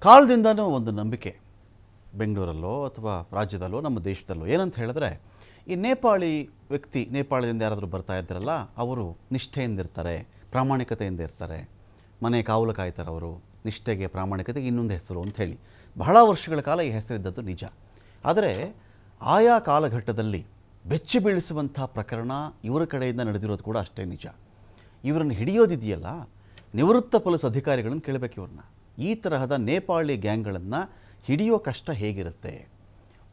ಕಾಲದಿಂದನೂ ಒಂದು ನಂಬಿಕೆ ಬೆಂಗಳೂರಲ್ಲೋ ಅಥವಾ ರಾಜ್ಯದಲ್ಲೋ, ನಮ್ಮ ದೇಶದಲ್ಲೋ. ಏನಂತ ಹೇಳಿದ್ರೆ, ಈ ನೇಪಾಳಿ ವ್ಯಕ್ತಿ, ನೇಪಾಳದಿಂದ ಯಾರಾದರೂ ಬರ್ತಾ ಇದ್ದಾರಲ್ಲ, ಅವರು ನಿಷ್ಠೆಯಿಂದ ಇರ್ತಾರೆ, ಪ್ರಾಮಾಣಿಕತೆಯಿಂದ ಇರ್ತಾರೆ. ಮನೆ ಕಾವಲು ಕಾಯ್ತಾರೆ ಅವರು, ನಿಷ್ಠೆಗೆ, ಪ್ರಾಮಾಣಿಕತೆಗೆ ಇನ್ನೊಂದು ಹೆಸರು ಅಂತ ಹೇಳಿ. ಬಹಳ ವರ್ಷಗಳ ಕಾಲ ಈ ಹೆಸರಿದ್ದದ್ದು ನಿಜ. ಆದರೆ, ಆಯಾ ಕಾಲಘಟ್ಟದಲ್ಲಿ ಬೆಚ್ಚಿ ಬೀಳಿಸುವಂಥ ಪ್ರಕರಣ ಇವರ ಕಡೆಯಿಂದ ನಡೆದಿರೋದು ಕೂಡ ಅಷ್ಟೇ ನಿಜ. ಇವರನ್ನು ಹಿಡಿಯೋದಿದೆಯಲ್ಲ ನಿವೃತ್ತ ಪೊಲೀಸ್ ಅಧಿಕಾರಿಗಳನ್ನು ಕೇಳಬೇಕು ಇವ್ರನ್ನ. ಈ ತರಹದ ನೇಪಾಳಿ ಗ್ಯಾಂಗ್ಗಳನ್ನು ಹಿಡಿಯೋ ಕಷ್ಟ ಹೇಗಿರುತ್ತೆ?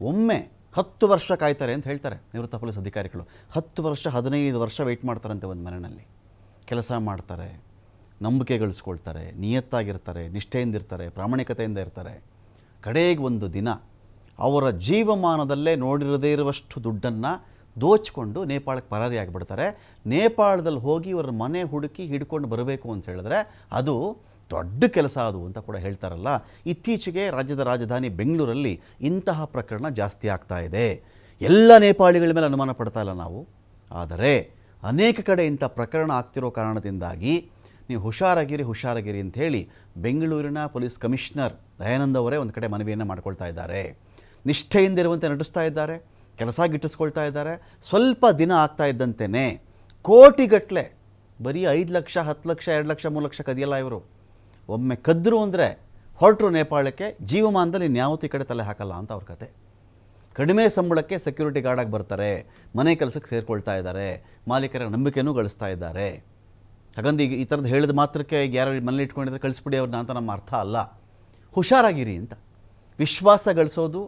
ಒಮ್ಮೆ ಹತ್ತು ವರ್ಷ ಕಾಯ್ತಾರೆ ಅಂತ ಹೇಳ್ತಾರೆ ನಿವೃತ್ತ ಪೊಲೀಸ್ ಅಧಿಕಾರಿಗಳು. ಹತ್ತು ವರ್ಷ, ಹದಿನೈದು ವರ್ಷ ವೆಯ್ಟ್ ಮಾಡ್ತಾರಂತೆ ಒಂದು ಮನೆಯಲ್ಲಿ. ಕೆಲಸ ಮಾಡ್ತಾರೆ, ನಂಬಿಕೆ ಗಳಿಸ್ಕೊಳ್ತಾರೆ, ನಿಯತ್ತಾಗಿರ್ತಾರೆ, ನಿಷ್ಠೆಯಿಂದಿರ್ತಾರೆ, ಪ್ರಾಮಾಣಿಕತೆಯಿಂದ ಇರ್ತಾರೆ. ಕಡೆಗೆ ಒಂದು ದಿನ ಅವರ ಜೀವಮಾನದಲ್ಲೇ ನೋಡಿರದೇ ಇರುವಷ್ಟು ದುಡ್ಡನ್ನು ದೋಚಿಕೊಂಡು ನೇಪಾಳಕ್ಕೆ ಪರಾರಿಯಾಗಿಬಿಡ್ತಾರೆ ನೇಪಾಳದಲ್ಲಿ ಹೋಗಿ ಇವರ ಮನೆ ಹುಡುಕಿ ಹಿಡ್ಕೊಂಡು ಬರಬೇಕು ಅಂತ ಹೇಳಿದ್ರೆ ಅದು ದೊಡ್ಡ ಕೆಲಸ ಅದು ಅಂತ ಕೂಡ ಹೇಳ್ತಾರಲ್ಲ. ಇತ್ತೀಚೆಗೆ ರಾಜ್ಯದ ರಾಜಧಾನಿ ಬೆಂಗಳೂರಲ್ಲಿ ಇಂತಹ ಪ್ರಕರಣ ಜಾಸ್ತಿ ಆಗ್ತಾ ಇದೆ. ಎಲ್ಲ ನೇಪಾಳಿಗಳ ಮೇಲೆ ಅನುಮಾನ ಪಡ್ತಾ ಇಲ್ಲ ನಾವು. ಆದರೆ ಅನೇಕ ಕಡೆ ಇಂಥ ಪ್ರಕರಣ ಆಗ್ತಿರೋ ಕಾರಣದಿಂದಾಗಿ ನೀವು ಹುಷಾರಾಗಿರಿ ಹುಷಾರಾಗಿರಿ ಅಂತ ಹೇಳಿ ಬೆಂಗಳೂರಿನ ಪೊಲೀಸ್ ಕಮಿಷನರ್ ದಯಾನಂದ್ ಅವರೇ ಒಂದು ಕಡೆ ಮನವಿಯನ್ನು ಮಾಡ್ಕೊಳ್ತಾ ಇದ್ದಾರೆ. ನಿಷ್ಠೆಯಿಂದ ಇರುವಂತೆ ನಟಿಸ್ತಾ ಇದ್ದಾರೆ. ಕೆಲಸ ಗಿಟ್ಟಿಸ್ಕೊಳ್ತಾ ಇದ್ದಾರೆ. ಸ್ವಲ್ಪ ದಿನ ಆಗ್ತಾ ಇದ್ದಂತೆಯೇ ಕೋಟಿಗಟ್ಟಲೆ ಬರೀ ಐದು ಲಕ್ಷ, ಹತ್ತು ಲಕ್ಷ, ಎರಡು ಲಕ್ಷ, ಮೂರು ಲಕ್ಷ ಕದಿಯಲ್ಲ ಇವರು. ಒಮ್ಮೆ ಕದ್ರು ಅಂದರೆ ಹೊರಟರು ನೇಪಾಳಕ್ಕೆ ಜೀವಮಾನದಲ್ಲಿ ನ್ಯಾವತಿ ಕಡೆ ತಲೆ ಹಾಕಲ್ಲ ಅಂತ ಅವ್ರ ಕತೆ. ಕಡಿಮೆ ಸಂಬಳಕ್ಕೆ ಸೆಕ್ಯೂರಿಟಿ ಗಾರ್ಡಾಗಿ ಬರ್ತಾರೆ, ಮನೆ ಕೆಲಸಕ್ಕೆ ಸೇರಿಕೊಳ್ತಾ ಇದ್ದಾರೆ, ಮಾಲೀಕರ ನಂಬಿಕೆನೂ ಗಳಿಸ್ತಾ ಇದ್ದಾರೆ. ಹಾಗಂದು ಈಗ ಈ ಥರದ್ದು ಹೇಳಿದ ಮಾತ್ರಕ್ಕೆ ಯಾರು ಮನೇಲಿ ಇಟ್ಕೊಂಡಿದ್ರೆ ಕಳಿಸ್ಬಿಡಿ ಅವ್ರನ್ನ ಅಂತ ನಮ್ಮ ಅರ್ಥ ಅಲ್ಲ. ಹುಷಾರಾಗಿರಿ ಅಂತ. ವಿಶ್ವಾಸ ಗಳಿಸೋದು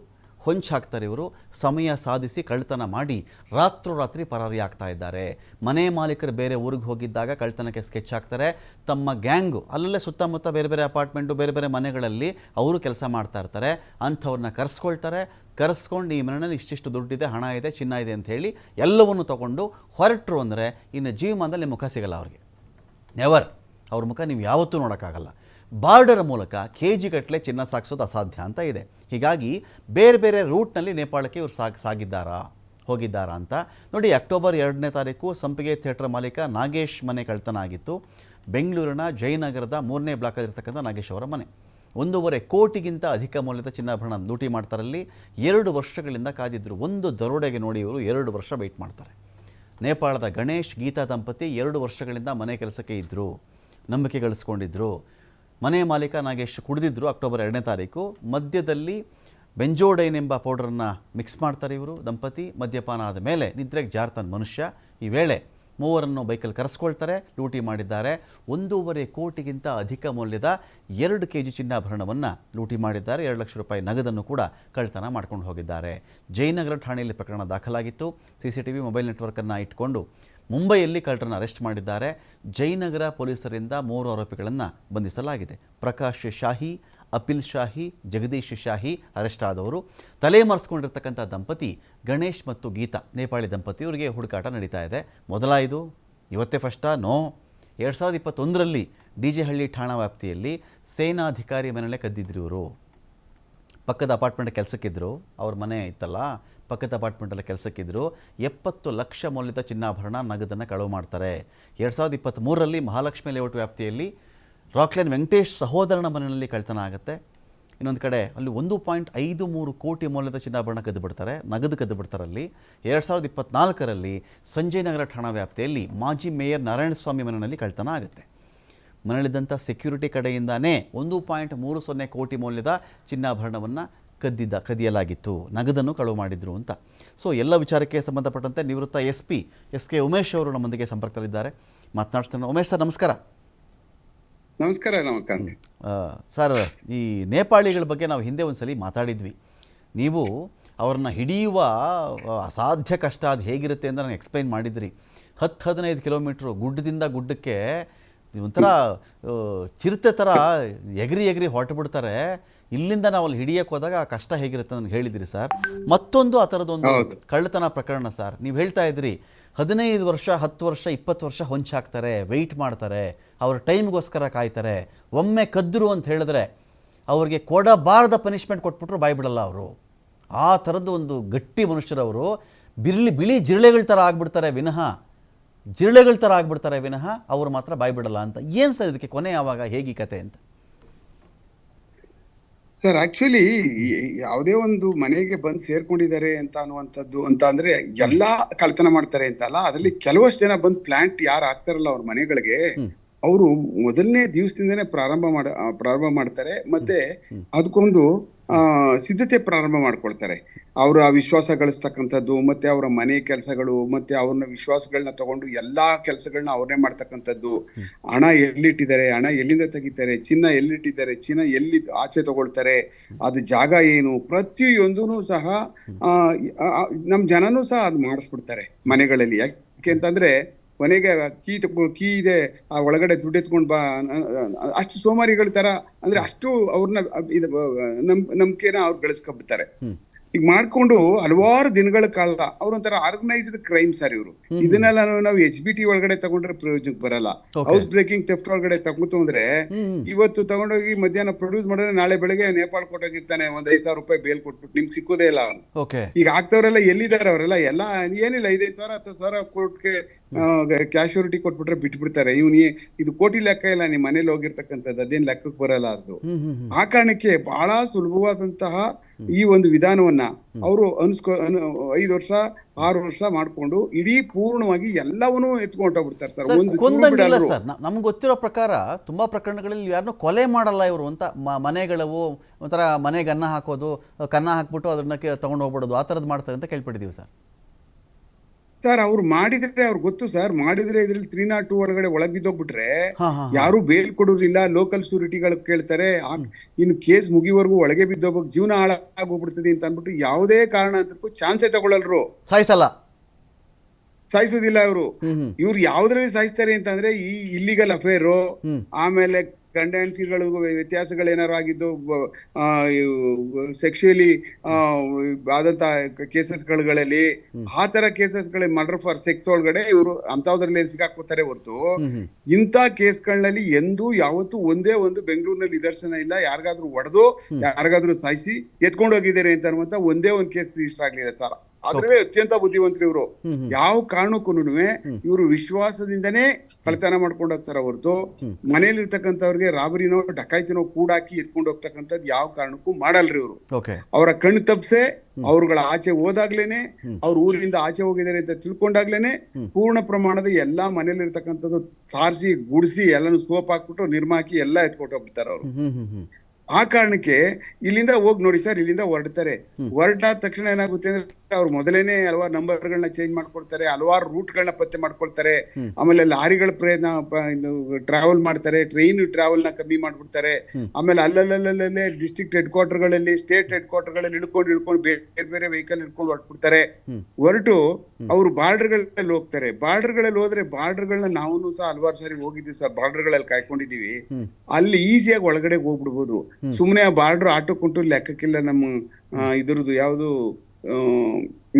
ಹೊಂಚ್ ಹಾಕ್ತಾರೆ ಇವರು. ಸಮಯ ಸಾಧಿಸಿ ಕಳ್ತನ ಮಾಡಿ ರಾತ್ರೋರಾತ್ರಿ ಪರಾರಿ ಆಗ್ತಾ ಇದ್ದಾರೆ. ಮನೆ ಮಾಲೀಕರು ಬೇರೆ ಊರಿಗೆ ಹೋಗಿದ್ದಾಗ ಕಳ್ತನಕ್ಕೆ ಸ್ಕೆಚ್ ಹಾಕ್ತಾರೆ. ತಮ್ಮ ಗ್ಯಾಂಗು, ಅಲ್ಲಲ್ಲೇ ಸುತ್ತಮುತ್ತ ಬೇರೆ ಬೇರೆ ಅಪಾರ್ಟ್ಮೆಂಟು, ಬೇರೆ ಬೇರೆ ಮನೆಗಳಲ್ಲಿ ಅವರು ಕೆಲಸ ಮಾಡ್ತಾ ಇರ್ತಾರೆ. ಅಂಥವ್ರನ್ನ ಕರೆಸ್ಕೊಳ್ತಾರೆ. ಕರೆಸ್ಕೊಂಡು ಈ ಮನೆಯಲ್ಲಿ ಇಷ್ಟಿಷ್ಟು ದುಡ್ಡಿದೆ, ಹಣ ಇದೆ, ಚಿನ್ನ ಇದೆ ಅಂತ ಹೇಳಿ ಎಲ್ಲವನ್ನು ತಗೊಂಡು ಹೊರಟರು ಅಂದರೆ ಇನ್ನು ಜೀವಮಾನದಲ್ಲಿ ಮುಖ ಸಿಗಲ್ಲ ಅವ್ರಿಗೆ. ನೆವರ್ ಅವ್ರ ಮುಖ ನೀವು ಯಾವತ್ತೂ ನೋಡೋಕ್ಕಾಗಲ್ಲ. ಬಾರ್ಡರ್ ಮೂಲಕ ಕೆ ಜಿ ಗಟ್ಟಲೆ ಚಿನ್ನ ಸಾಗಿಸೋದು ಅಸಾಧ್ಯ ಅಂತ ಇದೆ. ಹೀಗಾಗಿ ಬೇರೆ ಬೇರೆ ರೂಟ್ನಲ್ಲಿ ನೇಪಾಳಕ್ಕೆ ಇವರು ಸಾಗಿ, ಸಾಗಿದ್ದಾರಾ, ಹೋಗಿದ್ದಾರಾ ಅಂತ ನೋಡಿ, ಅಕ್ಟೋಬರ್ ಎರಡನೇ ತಾರೀಕು ಸಂಪಿಗೆ ಥಿಯೇಟರ್ ಮಾಲೀಕ ನಾಗೇಶ್ ಮನೆ ಕಳ್ತನ ಆಗಿತ್ತು. ಬೆಂಗಳೂರಿನ ಜಯನಗರದ ಮೂರನೇ ಬ್ಲಾಕಲ್ಲಿರ್ತಕ್ಕಂಥ ನಾಗೇಶ್ ಅವರ ಮನೆ. ಒಂದೂವರೆ ಕೋಟಿಗಿಂತ ಅಧಿಕ ಮೌಲ್ಯದ ಚಿನ್ನಾಭರಣ ಲೂಟಿ ಮಾಡ್ತಾರಲ್ಲಿ ಎರಡು ವರ್ಷಗಳಿಂದ ಕಾದಿದ್ದರು ಒಂದು ದರೋಡೆಗೆ ನೋಡಿ ಇವರು ಎರಡು ವರ್ಷ ವೆಯ್ಟ್ ಮಾಡ್ತಾರೆ. ನೇಪಾಳದ ಗಣೇಶ್ ಗೀತಾ ದಂಪತಿ ಎರಡು ವರ್ಷಗಳಿಂದ ಮನೆ ಕೆಲಸಕ್ಕೆ ಇದ್ದರು ನಂಬಿಕೆ ಗಳಿಸ್ಕೊಂಡಿದ್ರು. ಮನೆ ಮಾಲೀಕ ನಾಗೇಶ್ ಕುಡಿದಿದ್ದರು ಅಕ್ಟೋಬರ್ ಎರಡನೇ ತಾರೀಕು. ಮಧ್ಯದಲ್ಲಿ ಬೆಂಜೋಡೈನ್ ಎಂಬ ಪೌಡರನ್ನು ಮಿಕ್ಸ್ ಮಾಡ್ತಾರೆ ಇವರು ದಂಪತಿ. ಮದ್ಯಪಾನ ಆದ ಮೇಲೆ ನಿದ್ರೆಗೆ ಜಾರ್ತಾನೆ ಮನುಷ್ಯ. ಈ ವೇಳೆ ಮೂವರನ್ನು ಬೈಕಲ್ಲಿ ಕರೆಸ್ಕೊಳ್ತಾರೆ, ಲೂಟಿ ಮಾಡಿದ್ದಾರೆ. ಒಂದೂವರೆ ಕೋಟಿಗಿಂತ ಅಧಿಕ ಮೌಲ್ಯದ ಎರಡು ಕೆ ಜಿ ಚಿನ್ನಾಭರಣವನ್ನು ಲೂಟಿ ಮಾಡಿದ್ದಾರೆ. ಎರಡು ಲಕ್ಷ ರೂಪಾಯಿ ನಗದನ್ನು ಕೂಡ ಕಳ್ತನ ಮಾಡ್ಕೊಂಡು ಹೋಗಿದ್ದಾರೆ. ಜಯನಗರ ಠಾಣೆಯಲ್ಲಿ ಪ್ರಕರಣ ದಾಖಲಾಗಿತ್ತು. C C T V mobile ನೆಟ್ವರ್ಕನ್ನು ಇಟ್ಕೊಂಡು ಮುಂಬೈಯಲ್ಲಿ ಕಳ್ಳರನ್ನು ಅರೆಸ್ಟ್ ಮಾಡಿದ್ದಾರೆ. ಜಯನಗರ ಪೊಲೀಸರಿಂದ ಮೂರು ಆರೋಪಿಗಳನ್ನು ಬಂಧಿಸಲಾಗಿದೆ. ಪ್ರಕಾಶ್ ಶಾಹಿ ಅಪಿಲ್ ಶಾಹಿ, ಜಗದೀಶ್ ಶಾಹಿ ಅರೆಸ್ಟ್ ಆದವರು ತಲೆಮರೆಸ್ಕೊಂಡಿರ್ತಕ್ಕಂಥ ದಂಪತಿ ಗಣೇಶ್ ಮತ್ತು ಗೀತಾ, ನೇಪಾಳಿ ದಂಪತಿ ಇವರಿಗೆ ಹುಡುಕಾಟ ನಡೀತಾ ಇದೆ. ಮೊದಲ ಇದು ಇವತ್ತೇ ಫಸ್ಟಾ? ನೋ. ಎರಡು ಸಾವಿರದ ಇಪ್ಪತ್ತೊಂದರಲ್ಲಿ ಡಿ ಜೆ ಹಳ್ಳಿ ಠಾಣಾ ವ್ಯಾಪ್ತಿಯಲ್ಲಿ ಸೇನಾಧಿಕಾರಿ ಮನೆಯಲ್ಲೇ ಕದ್ದಿದ್ರು ಇವರು. ಪಕ್ಕದ ಅಪಾರ್ಟ್ಮೆಂಟ್ ಕೆಲಸಕ್ಕಿದ್ದರು ಅವ್ರ ಮನೆ ಇತ್ತಲ್ಲ, ಪಕ್ಕದ ಅಪಾರ್ಟ್ಮೆಂಟಲ್ಲಿ ಕೆಲಸಕ್ಕಿದ್ದರು ಎಪ್ಪತ್ತು ಲಕ್ಷ ಮೌಲ್ಯದ ಚಿನ್ನಾಭರಣ ನಗದನ್ನು ಕಳವು ಮಾಡ್ತಾರೆ. ಎರಡು ಸಾವಿರದ ಇಪ್ಪತ್ತ್ಮೂರರಲ್ಲಿ ಮಹಾಲಕ್ಷ್ಮಿ ಲೇಔಟ್ ವ್ಯಾಪ್ತಿಯಲ್ಲಿ ರಾಕ್ಲೈನ್ ವೆಂಕಟೇಶ್ ಸಹೋದರನ ಮನೆಯಲ್ಲಿ ಕಳ್ತನ ಆಗುತ್ತೆ. ಇನ್ನೊಂದು ಕಡೆ ಅಲ್ಲಿ ಒಂದು ಪಾಯಿಂಟ್ ಐದು ಮೂರು ಕೋಟಿ ಮೌಲ್ಯದ ಚಿನ್ನಾಭರಣ ಕದ್ದು ಬಿಡ್ತಾರೆ ನಗದು ಕದ್ದು ಬಿಡ್ತಾರೆ ಅಲ್ಲಿ. ಎರಡು ಸಾವಿರದ ಇಪ್ಪತ್ನಾಲ್ಕರಲ್ಲಿ ಸಂಜಯ್ ನಗರ ಠಾಣಾ ವ್ಯಾಪ್ತಿಯಲ್ಲಿ ಮಾಜಿ ಮೇಯರ್ ನಾರಾಯಣಸ್ವಾಮಿ ಮನೆಯಲ್ಲಿ ಕಳ್ತನ ಆಗುತ್ತೆ. ಮನೆಯಲ್ಲಿದ್ದಂಥ ಸೆಕ್ಯೂರಿಟಿ ಕಡೆಯಿಂದಾನೇ ಒಂದು ಪಾಯಿಂಟ್ ಮೂರು ಸೊನ್ನೆ ಕೋಟಿ ಮೌಲ್ಯದ ಚಿನ್ನಾಭರಣವನ್ನು ಕದ್ದಿದ್ದ, ಕದಿಯಲಾಗಿತ್ತು, ನಗದನ್ನು ಕಳುವು ಮಾಡಿದ್ರು ಅಂತ. ಸೊ, ಎಲ್ಲ ವಿಚಾರಕ್ಕೆ ಸಂಬಂಧಪಟ್ಟಂತೆ ನಿವೃತ್ತ S P S K Umesh ಅವರು ನಮ್ಮೊಂದಿಗೆ ಸಂಪರ್ಕದಲ್ಲಿದ್ದಾರೆ. ಮಾತನಾಡ್ತಾನೆ ಉಮೇಶ್ ಸರ್, ನಮಸ್ಕಾರ. ನಮಸ್ಕಾರ ರಮಕಾಂತ್ ಆ, ಸರ್ ಈ ನೇಪಾಳಿಗಳ ಬಗ್ಗೆ ನಾವು ಹಿಂದೆ ಒಂದು ಸಲ ಮಾತಾಡಿದ್ವಿ. ನೀವು ಅವ್ರನ್ನ ಹಿಡಿಯುವ ಅಸಾಧ್ಯ ಕಷ್ಟ ಅದು ಹೇಗಿರುತ್ತೆ ಅಂತ ನಾನು ಎಕ್ಸ್ಪ್ಲೈನ್ ಮಾಡಿದ್ರಿ. ಹತ್ತು ಹದಿನೈದು ಕಿಲೋಮೀಟ್ರು ಗುಡ್ಡದಿಂದ ಗುಡ್ಡಕ್ಕೆ ಒಂಥರ ಚಿರತೆ ಥರ ಎಗರಿ ಎಗರಿ ಹೊರಟು ಬಿಡ್ತಾರೆ. ಇಲ್ಲಿಂದ ನಾವು ಅಲ್ಲಿ ಹಿಡಿಯಕ್ಕೆ ಹೋದಾಗ ಆ ಕಷ್ಟ ಹೇಗಿರುತ್ತೆ ಅಂತ ನನಗೆ ಹೇಳಿದಿರಿ ಸರ್. ಮತ್ತೊಂದು ಆ ಥರದೊಂದು ಕಳ್ಳತನ ಪ್ರಕರಣ ಸರ್. ನೀವು ಹೇಳ್ತಾ ಇದ್ರಿ ಹದಿನೈದು ವರ್ಷ ಹತ್ತು ವರ್ಷ ಇಪ್ಪತ್ತು ವರ್ಷ ಹೊಂಚಾಕ್ತಾರೆ ವೆಯ್ಟ್ ಮಾಡ್ತಾರೆ ಅವ್ರ ಟೈಮ್ಗೋಸ್ಕರ ಕಾಯ್ತಾರೆ ಒಮ್ಮೆ ಕದ್ದರು ಅಂತ ಹೇಳಿದ್ರೆ ಅವ್ರಿಗೆ ಕೊಡಬಾರದ ಪನಿಷ್ಮೆಂಟ್ ಕೊಟ್ಬಿಟ್ರು ಬಾಯಿ ಬಿಡಲ್ಲ ಅವರು. ಆ ಥರದ್ದು ಒಂದು ಗಟ್ಟಿ ಮನುಷ್ಯರವರು ಬಿರ್ಲಿ ಬಿಳಿ ಜಿರಳೆಗಳ ಥರ ಆಗ್ಬಿಡ್ತಾರೆ ವಿನಃ ಜಿರಳೆಗಳ ಥರ ಆಗ್ಬಿಡ್ತಾರೆ ವಿನಃ ಅವರು ಮಾತ್ರ ಬಾಯ್ಬಿಡಲ್ಲ ಅಂತ. ಏನು ಸರ್ ಇದಕ್ಕೆ ಕೊನೆ ಯಾವಾಗ ಹೇಗೆ ಕತೆ ಅಂತ? ಸರ್ ಆಕ್ಚುಲಿ ಯಾವುದೇ ಒಂದು ಮನೆಗೆ ಬಂದು ಸೇರ್ಕೊಂಡಿದ್ದಾರೆ ಅಂತ ಅನ್ನುವಂಥದ್ದು ಅಂತ ಅಂದ್ರೆ ಎಲ್ಲಾ ಕಳ್ತನ ಮಾಡ್ತಾರೆ ಅಂತ ಅಲ್ಲ. ಅದರಲ್ಲಿ ಕೆಲವಷ್ಟು ಜನ ಬಂದು ಪ್ಲಾಂಟ್ ಯಾರು ಹಾಕ್ತಾರಲ್ಲ ಅವ್ರ ಮನೆಗಳಿಗೆ ಅವರು ಮೊದಲನೇ ದಿವಸದಿಂದನೇ ಪ್ರಾರಂಭ ಮಾಡ ಪ್ರಾರಂಭ ಮಾಡ್ತಾರೆ ಮತ್ತೆ ಅದಕ್ಕೊಂದು ಆ, ಸಿದ್ಧತೆ ಪ್ರಾರಂಭ ಮಾಡ್ಕೊಳ್ತಾರೆ. ಅವರ ವಿಶ್ವಾಸ ಗಳಿಸ್ತಕ್ಕಂಥದ್ದು ಮತ್ತೆ ಅವರ ಮನೆ ಕೆಲಸಗಳು ಮತ್ತೆ ಅವ್ರನ್ನ ವಿಶ್ವಾಸಗಳನ್ನ ತಗೊಂಡು ಎಲ್ಲಾ ಕೆಲಸಗಳನ್ನ ಅವ್ರನ್ನೇ ಮಾಡ್ತಕ್ಕಂಥದ್ದು. ಹಣ ಎಲ್ಲಿಟ್ಟಿದ್ದಾರೆ ಹಣ ಎಲ್ಲಿಂದ ತೆಗಿತಾರೆ ಚಿನ್ನ ಎಲ್ಲಿಟ್ಟಿದ್ದಾರೆ ಚಿನ್ನ ಎಲ್ಲಿ ಆಚೆ ತಗೊಳ್ತಾರೆ ಅದು ಜಾಗ ಏನು ಪ್ರತಿಯೊಂದೂ ಸಹ ನಮ್ಮ ಆ, ನಮ್ ಜನನೂ ಸಹ ಅದು ಮಾಡಿಸ್ಬಿಡ್ತಾರೆ ಮನೆಗಳಲ್ಲಿ. ಯಾಕೆ ಅಂತಂದ್ರೆ ಕೊನೆಗೆ ಕೀ ತಗೊ ಕೀ ಇದೆ ಆ ಒಳಗಡೆ ದುಡ್ಡು ಎತ್ಕೊಂಡ್ ಬಾ ಅಷ್ಟು ಸೋಮಾರಿಗಳ ತರ ಅಂದ್ರೆ ಅಷ್ಟು ಅವ್ರನ್ನ ಇದು ನಮ್ ನಂಬಿಕೆನ ಅವ್ರು ಗಳಿಸ್ಕೊಬಿಡ್ತಾರೆ. ಈಗ ಮಾಡ್ಕೊಂಡು ಹಲವಾರು ದಿನಗಳ ಕಾಲ ಅವ್ರೊಂಥರ ಆರ್ಗನೈಸ್ಡ್ ಕ್ರೈಮ್ ಸರ್ ಇವರು. ಇದನ್ನೆಲ್ಲ ನಾವು- ಎಚ್ ಬಿ ಟಿ ಒಳಗಡೆ ತಗೊಂಡ್ರೆ ಪ್ರಯೋಜನಕ್ಕೆ ಬರಲ್ಲ. ಹೌಸ್ ಬ್ರೇಕಿಂಗ್ ಥೆಫ್ಟ್ ಒಳಗಡೆ ತಗೊಂತು ಅಂದ್ರೆ ಇವತ್ತು ತಗೊಂಡೋಗಿ ಮಧ್ಯಾಹ್ನ ಪ್ರೊಡ್ಯೂಸ್ ಮಾಡಿದ್ರೆ ನಾಳೆ ಬೆಳಗ್ಗೆ ನೇಪಾಳ ಕೊಟ್ಟೋಗಿರ್ತಾನೆ ಒಂದ್ ಐದ್ ಸಾವಿರ ರೂಪಾಯಿ ಬೇಲ್ ಕೊಟ್ಬಿಟ್ಟು ನಿಮ್ಗೆ ಸಿಕ್ಕೋದೇ ಇಲ್ಲ ಅವನು. ಈಗ ಆಗ್ತವ್ರೆಲ್ಲ ಎಲ್ಲಿದ್ದಾರೆ ಅವರೆಲ್ಲ? ಎಲ್ಲ ಏನಿಲ್ಲ ಐದೈದು ಸಾವಿರ ಹತ್ತು ಸಾವಿರ ಕೋರ್ಟ್ಗೆ ಕ್ಯಾಶುರಿಟಿ ಕೊಟ್ಬಿಟ್ರೆ ಬಿಟ್ಬಿಡ್ತಾರೆ. ಇವನಿ ಇದು ಕೋಟಿ ಲೆಕ್ಕ ಇಲ್ಲ ನಿಮ್ಮ ಮನೇಲಿ ಹೋಗಿರ್ತಕ್ಕಂಥದ್ದು ಅದೇನ್ ಲೆಕ್ಕಕ್ಕೆ ಬರಲ್ಲ ಅದು. ಆ ಕಾರಣಕ್ಕೆ ಬಹಳ ಸುಲಭವಾದಂತಹ ಈ ಒಂದು ವಿಧಾನವನ್ನ ಅವರು ಅನ್ಸ್ಕೊ ಅನ್- ಐದು ವರ್ಷ ಆರು ವರ್ಷ ಮಾಡ್ಕೊಂಡು ಇಡೀ ಪೂರ್ಣವಾಗಿ ಎಲ್ಲವನ್ನೂ ಎತ್ಕೊಂಡೋಗ್ಬಿಡ್ತಾರೆ ಸರ್. ಸರ್ ಒಂದು ನಮ್ಗೆ ಗೊತ್ತಿರೋ ಪ್ರಕಾರ ತುಂಬಾ ಪ್ರಕರಣಗಳಲ್ಲಿ ಯಾರನ್ನೂ ಕೊಲೆ ಮಾಡಲ್ಲ ಇವರು ಅಂತ. ಮನೆಗಳವು ಒಂಥರ ಮನೆಗೆ ಅನ್ನ ಹಾಕೋದು ಕನ್ನ ಹಾಕ್ಬಿಟ್ಟು ಅದನ್ನ ತಗೊಂಡು ಹೋಗ್ಬಿಡೋದು ಆ ಥರದ್ದು ಮಾಡ್ತಾರೆ ಅಂತ ಕೇಳ್ಪಟ್ಟಿದ್ದೀವಿ ಸರ್. ಸರ್ ಅವ್ರು ಮಾಡಿದ್ರೆ ಅವ್ರು ಗೊತ್ತು ಸರ್ ಮಾಡಿದ್ರೆ ಇದ್ರಲ್ಲಿ ತ್ರೀ ನಾಟ್ ಟೂ ಒಳಗಡೆ ಒಳಗ್ ಬಿದ್ದೋಗ್ಬಿಟ್ರೆ ಯಾರು ಬೇಲ್ ಕೊಡೋದಿಲ್ಲ ಲೋಕಲ್ ಸ್ಯೂರಿಟಿಗಳು ಕೇಳ್ತಾರೆ ಇನ್ನು ಕೇಸ್ ಮುಗಿವರೆಗೂ ಒಳಗೆ ಬಿದ್ದೋಗ್ಬೇಕು ಜೀವನ ಹಾಳಾಗೋಗ್ಬಿಡ್ತದೆ ಅಂತ ಅಂದ್ಬಿಟ್ಟು ಯಾವುದೇ ಕಾರಣ ಅಂತಕ್ಕೂ ಚಾನ್ಸೇ ತಗೊಳ್ಳಲ್ರು. ಸಾಯಿಸಲ್ಲ. ಸಾಯಿಸೋದಿಲ್ಲ ಇವರು. ಇವ್ರು ಯಾವ್ದ್ರಲ್ಲಿ ಸಾಯಿಸ್ತಾರೆ ಅಂತಂದ್ರೆ ಈ ಇಲ್ಲಿಗಲ್ ಅಫೇರು ಆಮೇಲೆ ಗಂಡ ಹೆಂಡತಿಗಳು ವ್ಯತ್ಯಾಸಗಳೇನಾರು ಆಗಿದ್ದು ಸೆಕ್ಷುಯಲಿ ಆದಂತ ಕೇಸಸ್ಗಳಲ್ಲಿ ಆ ತರ ಕೇಸಸ್ಗಳ ಮರ್ಡರ್ ಫಾರ್ ಸೆಕ್ಸ್ ಒಳಗಡೆ ಇವರು ಅಂತವ್ದ್ರಲ್ಲಿ ಸಿಕ್ಕಾಕೋತಾರೆ ಹೊರತು. ಇಂಥ ಕೇಸ್ಗಳಲ್ಲಿ ಎಂದೂ ಯಾವತ್ತೂ ಒಂದೇ ಒಂದು ಬೆಂಗಳೂರಿನಲ್ಲಿ ನಿದರ್ಶನ ಇಲ್ಲ. ಯಾರಿಗಾದ್ರೂ ಒಡೆದು ಯಾರಿಗಾದ್ರೂ ಸಾಯಿಸಿ ಎತ್ಕೊಂಡು ಹೋಗಿದ್ದಾರೆ ಅಂತ ಅನ್ನುವಂತ ಒಂದೇ ಒಂದು ಕೇಸ್ ರಿಜಿಸ್ಟರ್ ಆಗ್ಲಿಲ್ಲ ಸರ್. ಆದ್ರೆ ಅತ್ಯಂತ ಬುದ್ಧಿವಂತರು ಇವರು ಯಾವ ಕಾರಣಕ್ಕೂ ಇವರು ವಿಶ್ವಾಸದಿಂದನೇ ಕಳ್ತನ ಮಾಡ್ಕೊಂಡು ಹೋಗ್ತಾರ ಹೊರತು. ಮನೇಲಿ ಇರ್ತಕ್ಕಂಥವ್ರಿಗೆ ರಾಬರಿನೋ ಡಕಾಯ್ತಿನೋ ಕೂಡಾಕಿ ಎತ್ಕೊಂಡು ಹೋಗ್ತಕ್ಕಂಥದ್ದು ಯಾವ ಕಾರಣಕ್ಕೂ ಮಾಡಲ್ರಿ ಇವರು. ಅವರ ಕಣ್ಣು ತಪ್ಸೆ ಅವ್ರುಗಳ ಆಚೆ ಹೋದಾಗ್ಲೇನೆ ಅವ್ರ ಊರಿಂದ ಆಚೆ ಹೋಗಿದ್ದಾರೆ ಅಂತ ತಿಳ್ಕೊಂಡಾಗ್ಲೇನೆ ಪೂರ್ಣ ಪ್ರಮಾಣದ ಎಲ್ಲಾ ಮನೇಲಿ ಇರ್ತಕ್ಕಂಥದ್ದು ಸಾರಿಸಿ ಗುಡಿಸಿ ಎಲ್ಲಾನು ಸೋಪ್ ಹಾಕ್ಬಿಟ್ಟು ನಿರ್ಮಾಕಿ ಎಲ್ಲಾ ಎತ್ಕೊಂಡು ಹೋಗ್ಬಿಡ್ತಾರೆ ಅವರು ಆ ಕಾರಣಕ್ಕೆ ಇಲ್ಲಿಂದ ಹೋಗಿ ನೋಡಿ ಸರ್ ಇಲ್ಲಿಂದ ಹೊರಡ್ತಾರೆ. ಹೊರಟಾದ ತಕ್ಷಣ ಏನಾಗುತ್ತೆ ಅಂದ್ರೆ ಅವ್ರು ಮೊದಲೇನೆ ಹಲವಾರು ನಂಬರ್ಗಳನ್ನ ಚೇಂಜ್ ಮಾಡ್ಕೊಳ್ತಾರೆ ಹಲವಾರು ರೂಟ್ಗಳನ್ನ ಪತ್ತೆ ಮಾಡ್ಕೊಳ್ತಾರೆ ಆಮೇಲೆ ಲಾರಿಗಳ ಪ್ರಯತ್ನ ಟ್ರಾವೆಲ್ ಮಾಡ್ತಾರೆ ಟ್ರೈನ್ ಟ್ರಾವೆಲ್ನ ಕಮ್ಮಿ ಮಾಡ್ಬಿಡ್ತಾರೆ. ಆಮೇಲೆ ಅಲ್ಲಲ್ಲಲ್ಲೇ ಡಿಸ್ಟ್ರಿಕ್ಟ್ ಹೆಡ್ ಕ್ವಾರ್ಟರ್ಗಳಲ್ಲಿ ಸ್ಟೇಟ್ ಹೆಡ್ ಕ್ವಾರ್ಟರ್ಗಳಲ್ಲಿ ಇಳ್ಕೊಂಡು ಇಳ್ಕೊಂಡು ಬೇರೆ ಬೇರೆ ವೆಹಿಕಲ್ ಇಳ್ಕೊಂಡು ಹೊರಟ್ಬಿಡ್ತಾರೆ. ಹೊರಟು ಅವರು ಬಾರ್ಡರ್ಗಳಲ್ಲಿ ಹೋಗ್ತಾರೆ. ಬಾರ್ಡರ್ಗಳಲ್ಲಿ ಹೋದ್ರೆ ಬಾರ್ಡರ್ಗಳನ್ನ ನಾವು ಸಹ ಹಲವಾರು ಸಾರಿ ಹೋಗಿದ್ದೀವಿ ಸರ್ ಬಾರ್ಡರ್ಗಳಲ್ಲಿ ಕಾಯ್ಕೊಂಡಿದೀವಿ ಅಲ್ಲಿ ಈಸಿಯಾಗಿ ಒಳಗಡೆ ಹೋಗ್ಬಿಡ್ಬೋದು. ಸುಮ್ಮನೆ ಆ ಬಾರ್ಡ್ರ್ ಆಟೋ ಕುಂಟು ಲೆಕ್ಕಕ್ಕಿಲ್ಲ ನಮ್ಮ ಇದ್ರದ್ದು ಯಾವುದು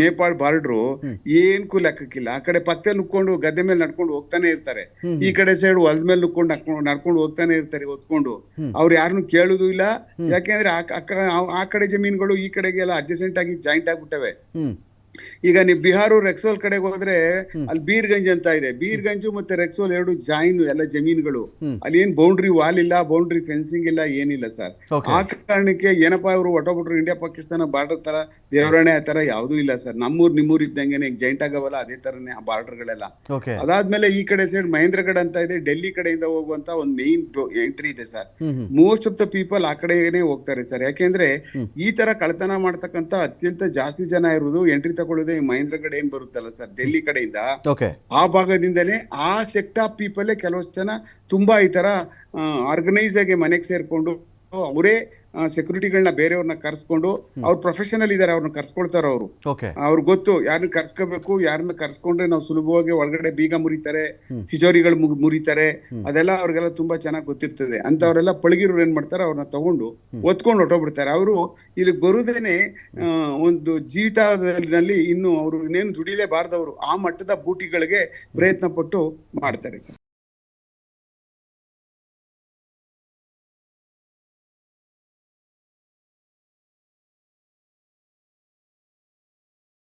ನೇಪಾಳ ಬಾರ್ಡ್ರು ಏನ್ಕೂ ಲೆಕ್ಕಕ್ಕಿಲ್ಲ. ಆ ಕಡೆ ಪತ್ತೆ ನುಕ್ಕೊಂಡು ಗದ್ದೆ ಮೇಲೆ ನಡ್ಕೊಂಡು ಹೋಗ್ತಾನೆ ಇರ್ತಾರೆ. ಈ ಕಡೆ ಸೈಡ್ ಹೊಲದ ಮೇಲೆ ನುಕ್ಕೊಂಡು ನಡ್ಕೊಂಡು ನಡ್ಕೊಂಡು ಹೋಗ್ತಾನೆ ಇರ್ತಾರೆ ಹೊತ್ಕೊಂಡು. ಅವ್ರು ಯಾರನ್ನು ಕೇಳುದು ಇಲ್ಲ. ಯಾಕೆಂದ್ರೆ ಆ ಕಡೆ ಜಮೀನುಗಳು ಈ ಕಡೆಗೆಲ್ಲ ಅಡ್ಜಸೆಂಟ್ ಆಗಿ ಜಾಯಿಂಟ್ ಆಗ್ಬಿಟ್ಟವೆ. ಈಗ ನೀವು ಬಿಹಾರ ರೆಕ್ಸೋಲ್ ಕಡೆಗೆ ಹೋದ್ರೆ ಅಲ್ಲಿ ಬೀರ್ಗಂಜ್ ಅಂತ ಇದೆ. ಬೀರ್ಗಂಜ್ ಮತ್ತೆ ರೆಕ್ಸೋಲ್ ಎರಡು ಜಾಯಿನ್ ಎಲ್ಲ ಜಮೀನುಗಳು. ಅಲ್ಲಿ ಏನ್ ಬೌಂಡ್ರಿ ವಾಲ್ ಇಲ್ಲ ಬೌಂಡ್ರಿ ಫೆನ್ಸಿಂಗ್ ಇಲ್ಲ ಏನಿಲ್ಲ ಸರ್. ಆ ಕಾರಣಕ್ಕೆ ಏನಪ್ಪಾ ಇವರು ಒಟ್ಟೋಗ್ಬಿಟ್ರು ಇಂಡಿಯಾ ಪಾಕಿಸ್ತಾನ ಬಾರ್ಡರ್ ತರ ದೇವರಣೆ ಆ ತರ ಯಾವ್ದೂ ಇಲ್ಲ ಸರ್. ನಮ್ಮೂರ್ ನಿಮ್ಮೂರ್ ಇದ್ದಂಗೆನೆ ಜೈಂಟ್ ಆಗವಲ್ಲ ಅದೇ ತರನೇ ಆ ಬಾರ್ಡರ್ಗಳೆಲ್ಲ. ಅದಾದ್ಮೇಲೆ ಈ ಕಡೆ ಸೈಡ್ ಮಹೇಂದ್ರಗಢ ಅಂತ ಇದೆ ಡೆಲ್ಲಿ ಕಡೆಯಿಂದ ಹೋಗುವಂತ ಒಂದು ಮೇನ್ ಎಂಟ್ರಿ ಇದೆ sir. Most of the people ಆ ಕಡೆನೆ ಹೋಗ್ತಾರೆ ಸರ್. ಯಾಕೆಂದ್ರೆ ಈ ತರ ಕಳ್ತನ ಮಾಡ್ತಕ್ಕಂತ ಅತ್ಯಂತ ಜಾಸ್ತಿ ಜನ ಇರುವುದು ಎಂಟ್ರಿ ತಗೊಳ್ಳೋದೇ ಮಹೇಂದ್ರಗಢ ಏನ್ ಬರುತ್ತಲ್ಲ ಸರ್ ಡೆಲ್ಲಿ ಕಡೆಯಿಂದ. ಆ ಭಾಗದಿಂದಲೇ ಆ ಸೆಕ್ಟ್ ಆಫ್ ಪೀಪಲ್ ಕೆಲವಷ್ಟು ಜನ ತುಂಬಾ ಈ ತರ ಆರ್ಗನೈಸ್ ಆಗಿ ಮನೆಗೆ ಸೇರ್ಕೊಂಡು ಅವರೇ ಸೆಕ್ಯೂರಿಟಿಗಳನ್ನ ಬೇರೆಯವ್ರನ್ನ ಕರ್ಸ್ಕೊಂಡು ಅವ್ರ ಪ್ರೊಫೆಷನಲ್ ಇದಾರೆ ಅವ್ರನ್ನ ಕರ್ಸ್ಕೊಳ್ತಾರ ಅವರು. ಅವ್ರು ಗೊತ್ತು ಯಾರನ್ನ ಕರ್ಸ್ಕೋಬೇಕು ಯಾರನ್ನ ಕರ್ಸ್ಕೊಂಡ್ರೆ ನಾವು ಸುಲಭವಾಗಿ ಒಳಗಡೆ ಬೀಗ ಮುರಿತಾರೆ ತಿಜೋರಿಗಳು ಮುರಿತಾರೆ ಅದೆಲ್ಲ ಅವ್ರಿಗೆಲ್ಲ ತುಂಬಾ ಚೆನ್ನಾಗಿ ಗೊತ್ತಿರ್ತದೆ. ಅಂತವರೆಲ್ಲ ಪಳಗಿರೋರು ಏನ್ ಮಾಡ್ತಾರೆ ಅವ್ರನ್ನ ತಗೊಂಡು ಒತ್ಕೊಂಡು ಹೊಟ್ಟೋಗ್ಬಿಡ್ತಾರೆ ಅವರು ಇಲ್ಲಿ ಬರುದೇನೆ ಆ, ಒಂದು ಜೀವಿತದಲ್ಲಿ ಇನ್ನು ಅವರು ಇನ್ನೇನು ದುಡಿಲೇಬಾರ್ದವರು ಆ ಮಟ್ಟದ ಬೂಟಿಗಳಿಗೆ ಪ್ರಯತ್ನ ಪಟ್ಟು ಮಾಡ್ತಾರೆ ಸರ್.